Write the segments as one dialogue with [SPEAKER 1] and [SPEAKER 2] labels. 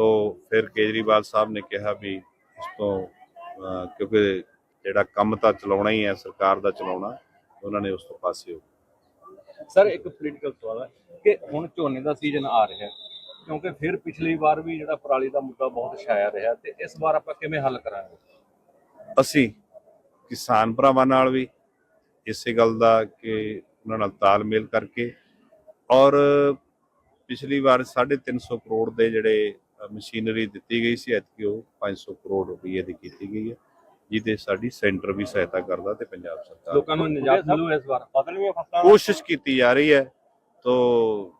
[SPEAKER 1] ਤੋ ਫਿਰ ਕੇਜਰੀਵਾਲ ਸਾਹਿਬ ਨੇ ਕਿਹਾ ਵੀ ਇਸ ਤੋਂ ਅਹ, ਕਿਉਂਕਿ ਜਿਹੜਾ ਕੰਮ ਤਾਂ ਚਲਾਉਣਾ ਹੀ ਹੈ ਸਰਕਾਰ ਦਾ ਚਲਾਉਣਾ ਉਹਨਾਂ ਨੇ ਉਸ ਤੋਂ ਪਾਸੇ ਹੋ।
[SPEAKER 2] ਸਰ ਇੱਕ ਪੋਲੀਟੀਕਲ ਸਵਾਲ ਹੈ ਕਿ ਹੁਣ ਝੋਨੇ ਦਾ ਸੀਜ਼ਨ ਆ ਰਿਹਾ ਹੈ ਕਿਉਂਕਿ ਫਿਰ ਪਿਛਲੀ ਵਾਰ ਵੀ ਜਿਹੜਾ ਪਰਾਲੀ ਦਾ ਮੁੱਦਾ ਬਹੁਤ ਛਾਇਆ ਰਿਹਾ ਤੇ ਇਸ ਵਾਰ ਆਪਾਂ ਕਿਵੇਂ ਹੱਲ ਕਰਾਂਗੇ
[SPEAKER 1] ਅਸੀਂ ਕਿਸਾਨ ਭਰਾਵਾਂ ਨਾਲ ਵੀ ਇਸੇ ਗੱਲ ਦਾ ਕਿ ਉਹਨਾਂ ਨਾਲ ਤਾਲਮੇਲ ਕਰਕੇ ਔਰ ਪਿਛਲੀ ਵਾਰ 350 ਕਰੋੜ ਦੇ ਜਿਹੜੇ ਮਸ਼ੀਨਰੀ ਦਿੱਤੀ ਗਈ ਸੀ ਐਤਕੀ ਉਹ 500 ਕਰੋੜ ਰੁਪਏ ਦੀ ਕੀਤੀ ਗਈ ਹੈ ਜਿਹਦੇ ਸਾਡੀ ਸੈਂਟਰ ਵੀ ਸਹਾਇਤਾ ਕਰਦਾ ਤੇ ਪੰਜਾਬ ਸਰਕਾਰ
[SPEAKER 2] ਲੋਕਾਂ ਨੂੰ ਨਿਜਾਤ ਮਿਲੂ ਇਸ ਵਾਰ। ਬਦਲਵੀਆਂ ਫਸਲਾਂ
[SPEAKER 1] ਕੋਸ਼ਿਸ਼ ਕੀਤੀ ਜਾ ਰਹੀ ਹੈ ਤੋ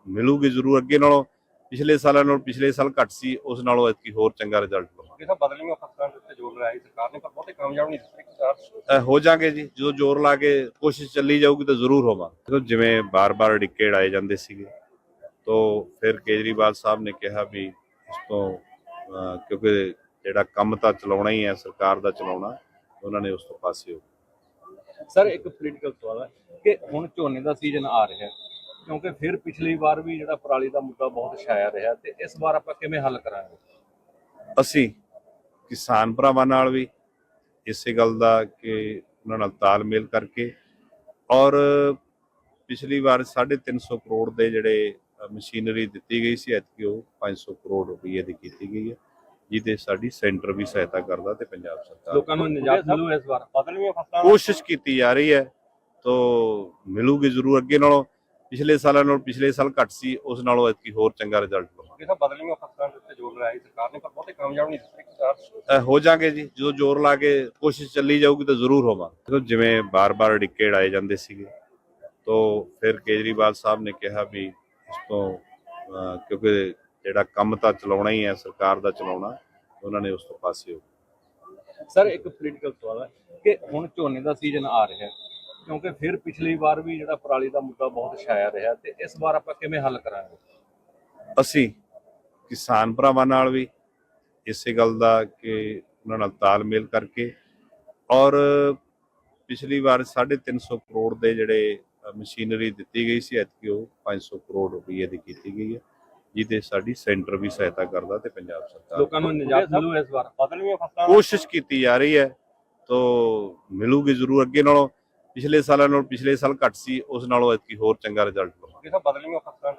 [SPEAKER 1] ਮਿਲੂਗੀ ਜ਼ਰੂਰ ਅੱਗੇ ਨਾਲੋਂ। ਪਿਛਲੇ ਸਾਲਾਂ ਨਾਲੋਂ ਪਿਛਲੇ ਸਾਲ ਘੱਟ ਸੀ ਉਸ ਨਾਲੋਂ ਐਤਕੀ ਹੋਰ ਚੰਗਾ ਰਿਜ਼ਲਟ ਲਵਾਂਗੇ
[SPEAKER 2] ਕਿਸਾ ਬਦਲਵੀਆਂ ਫਸਲਾਂ ਦੇ ਉੱਤੇ ਜ਼ੋਰ ਲਾਇਆ ਸਰਕਾਰ ਨੇ ਪਰ ਬਹੁਤੇ ਕਾਮਯਾਬ ਨਹੀਂ ਦਿੱਤੀ
[SPEAKER 1] ਹੋ ਜਾਗੇ ਜੀ ਜਦੋਂ ਜ਼ੋਰ ਲਾ ਕੇ ਕੋਸ਼ਿਸ਼ ਚੱਲੀ ਜਾਊਗੀ ਤਾਂ ਜ਼ਰੂਰ ਹੋਵਾਂਗੇ ਜਿਵੇਂ ਬਾਰ-ਬਾਰ ਡਿੱਕੇ ਆਏ ਜਾਂਦੇ ਸੀਗੇ ਤੋ ਫਿਰ ਕੇਜਰੀਵਾਲ ਸਾਹਿਬ ਨੇ ਕਿਹਾ ਵੀ ਇਸ ਤੋਂ ਕਿਉਂਕਿ ਜਿਹੜਾ ਕੰਮ ਤਾਂ ਚਲਾਉਣਾ ਹੀ ਹੈ ਸਰਕਾਰ ਦਾ ਚਲਾਉਣਾ ਉਹਨਾਂ ਨੇ ਉਸ ਤੋਂ ਪਾਸੇ ਹੋ।
[SPEAKER 2] ਸਰ ਇੱਕ ਪੋਲੀਟੀਕਲ ਸਵਾਲ ਹੈ ਕਿ ਹੁਣ ਝੋਨੇ ਦਾ ਸੀਜ਼ਨ ਆ ਰਿਹਾ ਹੈ ਕਿਉਂਕਿ ਫਿਰ ਪਿਛਲੀ ਵਾਰ ਵੀ ਜਿਹੜਾ ਪਰਾਲੀ ਦਾ ਮੁੱਦਾ ਬਹੁਤ ਛਾਇਆ ਰਿਹਾ ਤੇ ਇਸ ਵਾਰ ਆਪਾਂ ਕਿਵੇਂ ਹੱਲ ਕਰਾਂਗੇ
[SPEAKER 1] ਅਸੀਂ ਕਿਸਾਨ ਭਰਾਵਾਂ ਨਾਲ ਵੀ ਇਸੇ ਗੱਲ ਦਾ ਕਿ ਉਹਨਾਂ ਨਾਲ ਤਾਲਮੇਲ ਕਰਕੇ ਔਰ ਪਿਛਲੀ ਵਾਰ 350 ਕਰੋੜ ਦੇ ਜਿਹੜੇ ਮਸ਼ੀਨਰੀ ਦਿੱਤੀ ਗਈ ਸੀ ਐਤਕੀ ਉਹ 500 ਕਰੋੜ ਰੁਪਏ ਦੀ ਕੀਤੀ ਗਈ ਹੈ ਜਿਹਦੇ ਸਾਡੀ ਸੈਂਟਰ ਵੀ ਸਹਾਇਤਾ ਕਰਦਾ ਤੇ ਪੰਜਾਬ ਸਰਕਾਰ
[SPEAKER 2] ਲੋਕਾਂ ਨੂੰ ਨਿਜਾਤ ਮਿਲੂ ਇਸ ਵਾਰ? ਬਦਲਵੀਆਂ ਫਸਲਾਂ
[SPEAKER 1] ਕੋਸ਼ਿਸ਼ ਕੀਤੀ ਜਾ ਰਹੀ ਹੈ ਤੋ ਮਿਲੂਗੀ ਜ਼ਰੂਰ ਅੱਗੇ ਨਾਲੋਂ ਪਿਛਲੇ ਸਾਲਾਂ ਨਾਲੋਂ ਪਿਛਲੇ ਸਾਲ ਘੱਟ ਸੀ ਉਸ ਨਾਲੋਂ ਐਤਕੀ ਹੋਰ ਚੰਗਾ ਰਿਜ਼ਲਟ ਲਵਾਂਗੇ
[SPEAKER 2] ਕਿਸਾ ਬਦਲਵੀਆਂ ਫਸਲਾਂ ਦੇ ਉੱਤੇ ਜ਼ੋਰ ਲਾਇਆ ਸਰਕਾਰ ਨੇ ਪਰ ਬਹੁਤੇ ਕਾਮਯਾਬ ਨਹੀਂ ਦਿੱਤੀ
[SPEAKER 1] ਹੋ ਜਾਗੇ ਜੀ ਜਦੋਂ ਜ਼ੋਰ ਲਾ ਕੇ ਕੋਸ਼ਿਸ਼ ਚੱਲੀ ਜਾਊਗੀ ਤਾਂ ਜ਼ਰੂਰ ਹੋਵਾਂਗੇ। ਜਿਵੇਂ ਬਾਰ-ਬਾਰ ਡਿੱਕੇ ਆਏ ਜਾਂਦੇ ਸੀਗੇ ਤੋ ਫਿਰ ਕੇਜਰੀਵਾਲ ਸਾਹਿਬ ਨੇ ਕਿਹਾ ਵੀ ਇਸ ਤੋਂ ਕਿਉਂਕਿ ਜਿਹੜਾ ਕੰਮ ਤਾਂ ਚਲਾਉਣਾ ਹੀ ਹੈ ਸਰਕਾਰ ਦਾ ਚਲਾਉਣਾ ਉਹਨਾਂ ਨੇ ਉਸ ਤੋਂ ਪਾਸੇ ਹੋ।
[SPEAKER 2] ਸਰ ਇੱਕ ਪੋਲੀਟੀਕਲ ਸਵਾਲ ਹੈ ਕਿ ਹੁਣ ਝੋਨੇ ਦਾ ਸੀਜ਼ਨ ਆ ਰਿਹਾ ਹੈ ਕਿਉਂਕਿ ਫਿਰ ਪਿਛਲੀ ਵਾਰ ਵੀ ਜਿਹੜਾ ਪਰਾਲੀ ਦਾ ਮੁੱਦਾ ਬਹੁਤ ਛਾਇਆ ਰਿਹਾ ਤੇ ਇਸ ਵਾਰ ਆਪਾਂ ਕਿਵੇਂ ਹੱਲ ਕਰਾਂਗੇ
[SPEAKER 1] ਅਸੀਂ ਕਿਸਾਨ ਭਰਾਵਾਂ ਨਾਲ ਵੀ ਇਸੇ ਗੱਲ ਦਾ ਕਿ ਉਹਨਾਂ ਨਾਲ ਤਾਲਮੇਲ ਕਰਕੇ ਔਰ ਪਿਛਲੀ ਵਾਰ 350 ਕਰੋੜ ਦੇ ਜਿਹੜੇ ਮਸ਼ੀਨਰੀ ਦਿੱਤੀ ਗਈ ਸੀ ਐਤਕੀ ਉਹ 500 ਕਰੋੜ ਰੁਪਏ ਦੀ ਕੀਤੀ ਗਈ ਹੈ ਜਿਹਦੇ ਸਾਡੀ ਸੈਂਟਰ ਵੀ ਸਹਾਇਤਾ ਕਰਦਾ ਤੇ ਪੰਜਾਬ ਸਰਕਾਰ
[SPEAKER 2] ਲੋਕਾਂ ਨੂੰ ਨਿਜਾਤ ਮਿਲੂ ਇਸ ਵਾਰ। ਬਦਲਵੀਆਂ ਫਸਲਾਂ
[SPEAKER 1] ਕੋਸ਼ਿਸ਼ ਕੀਤੀ ਜਾ ਰਹੀ ਹੈ ਤੋ ਮਿਲੂਗੀ ਜ਼ਰੂਰ ਅੱਗੇ ਨਾਲੋਂ ਪਿਛਲੇ ਸਾਲਾਂ ਨਾਲੋਂ ਪਿਛਲੇ ਸਾਲ ਘੱਟ ਸੀ ਉਸ ਨਾਲੋਂ ਐਤਕੀ ਹੋਰ ਚੰਗਾ ਰਿਜ਼ਲਟ ਲਵਾਂਗੇ
[SPEAKER 2] ਕਿਸਾ ਬਦਲਵੀਆਂ ਫਸਲਾਂ